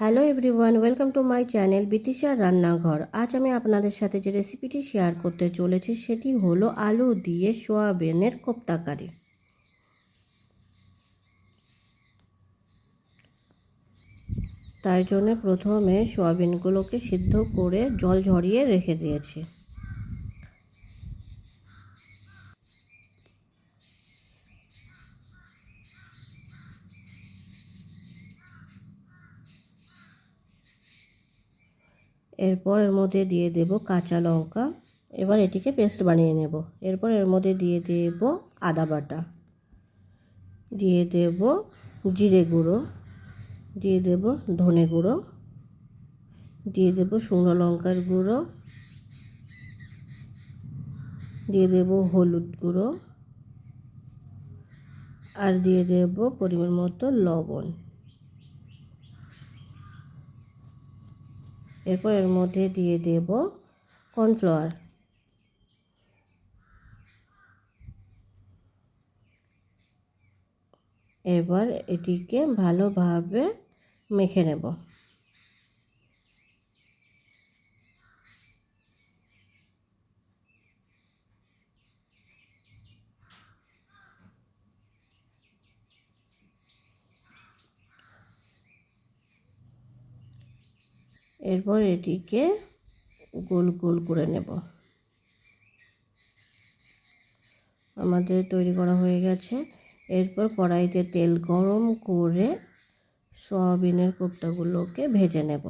Hello everyone welcome to my channel বিতিশার রান্নাঘর। আজ আমি আপনাদের সাথে যে রেসিপিটি শেয়ার করতে চলেছি, সেটি হলো আলু দিয়ে সোয়াবিনের কোপ্তাকারি তাই জন্য প্রথমে সোয়াবিনগুলোকে সিদ্ধ করে জল ঝরিয়ে রেখে দিয়েছি। এরপর এর মধ্যে দিয়ে দেব কাঁচা লঙ্কা। এবার এটিকে পেস্ট বানিয়ে নেব। এরপর এর মধ্যে দিয়ে দেব আদা বাটা। দিয়ে দেব জিরে গুঁড়ো। দিয়ে দেব ধনে গুঁড়ো। দিয়ে দেব শুকনো লঙ্কার গুঁড়ো। দিয়ে দেব হলুদ গুঁড়ো। আর দিয়ে দেব পরিমাণ মতো লবণ। এরপর এর মধ্যে দিয়ে দেব কর্নফ্লাওয়ার। এবার এটিকে ভালোভাবে মেখে নেব। এরপর এটিকে গোল গোল করে নেব। আমাদের তৈরি করা হয়ে গেছে। এরপর কড়াইতে তেল গরম করে সয়াবিনের কোপ্তাগুলোকে ভেজে নেব।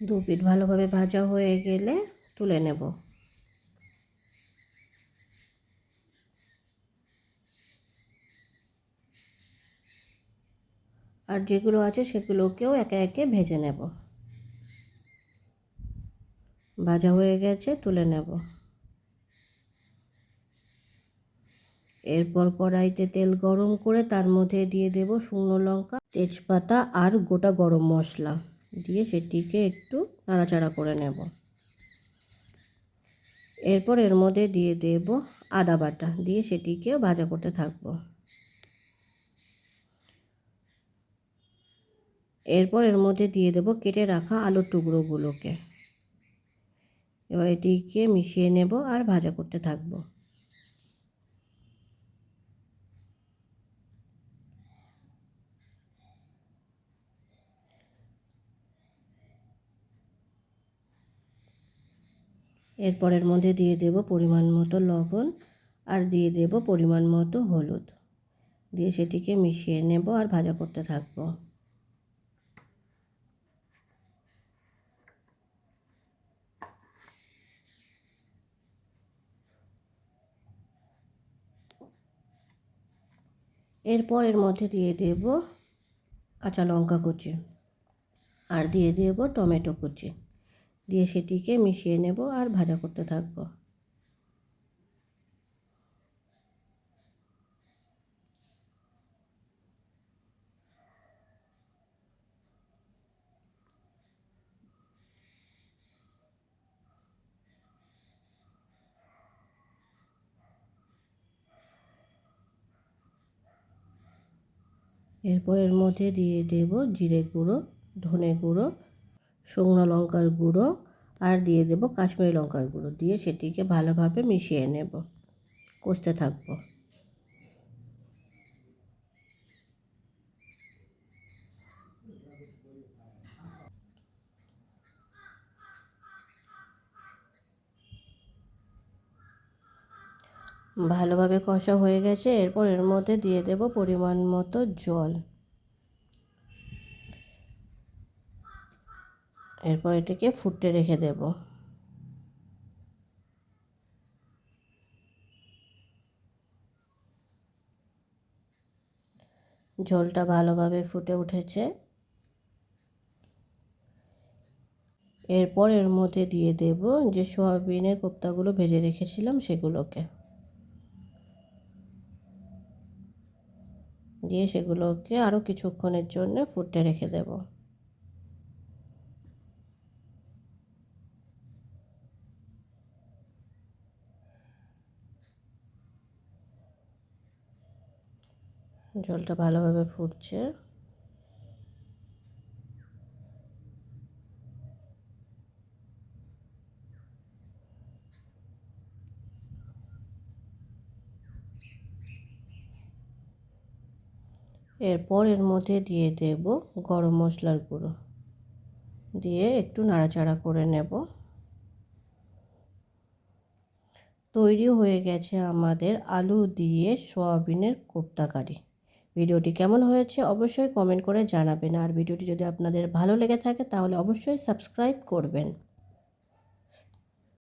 দু পিঠ ভালোভাবে ভাজা হয়ে গেলে তুলে নেব। আর যেগুলো আছে সেগুলোকেও একে একে ভেজে নেব। ভাজা হয়ে গেছে, তুলে নেব। এরপর কড়াইতে তেল গরম করে তার মধ্যে দিয়ে দেব শুকনো লঙ্কা, তেজপাতা আর গোটা গরম মশলা। দিয়ে সেটিকে একটু নাড়াচাড়া করে নেব। এরপর এর মধ্যে দিয়ে দেব আদা বাটা, দিয়ে সেটিকে ভাজা করতে থাকব। এরপর এর মধ্যে দিয়ে দেব কেটে রাখা আলুর টুকরোগুলোকে। এবার এটিকে মিশিয়ে নেব আর ভাজা করতে থাকব। এরপরের মধ্যে দিয়ে দেব পরিমাণ মতো লবণ আর দিয়ে দেব পরিমাণ মতো হলুদ। দিয়ে সেটিকে মিশিয়ে নেব আর ভাজা করতে থাকব। এরপর এর মধ্যে দিয়ে দেব কাঁচা লঙ্কা কুচি আর দিয়ে দেব টমেটো কুচি। দিয়ে সেটিকে মিশিয়ে নেব আর ভাজা করতে থাকব। এরপর এর মধ্যে দিয়ে দেব জিরে গুঁড়ো, ধনে গুঁড়ো শুকনো লঙ্কার গুঁড়ো আর দিয়ে দেব কাশ্মীরি লঙ্কার গুঁড়ো। দিয়ে সেটিকে ভালোভাবে মিশিয়ে নেব। কষতে থাকব। ভালোভাবে কষা হয়ে গেছে। এরপর এর মধ্যে দিয়ে দেব পরিমাণ মতো জল। এরপর এটাকে ফুটতে রেখে দেব। ঝোলটা ভালোভাবে ফুটে উঠেছে। এরপর এর মধ্যে দিয়ে দেব যে সোয়াবিনের কোপ্তাগুলো ভেজে রেখেছিলাম সেগুলোকে। দিয়ে সেগুলোকে আরও কিছুক্ষণের জন্য ফুটতে রেখে দেব। জলটা ভালোভাবে ফুটছে। এরপর এর মধ্যে দিয়ে দেব গরম মশলার গুঁড়ো। দিয়ে একটু নাড়াচাড়া করে নেব। তৈরি হয়ে গেছে আমাদের আলু দিয়ে সয়াবিনের কোপ্তা কারি ভিডিওটি কেমন হয়েছে অবশ্যই কমেন্ট করে জানাবেন। আর ভিডিওটি যদি আপনাদের ভালো লেগে থাকে তাহলে অবশ্যই সাবস্ক্রাইব করবেন।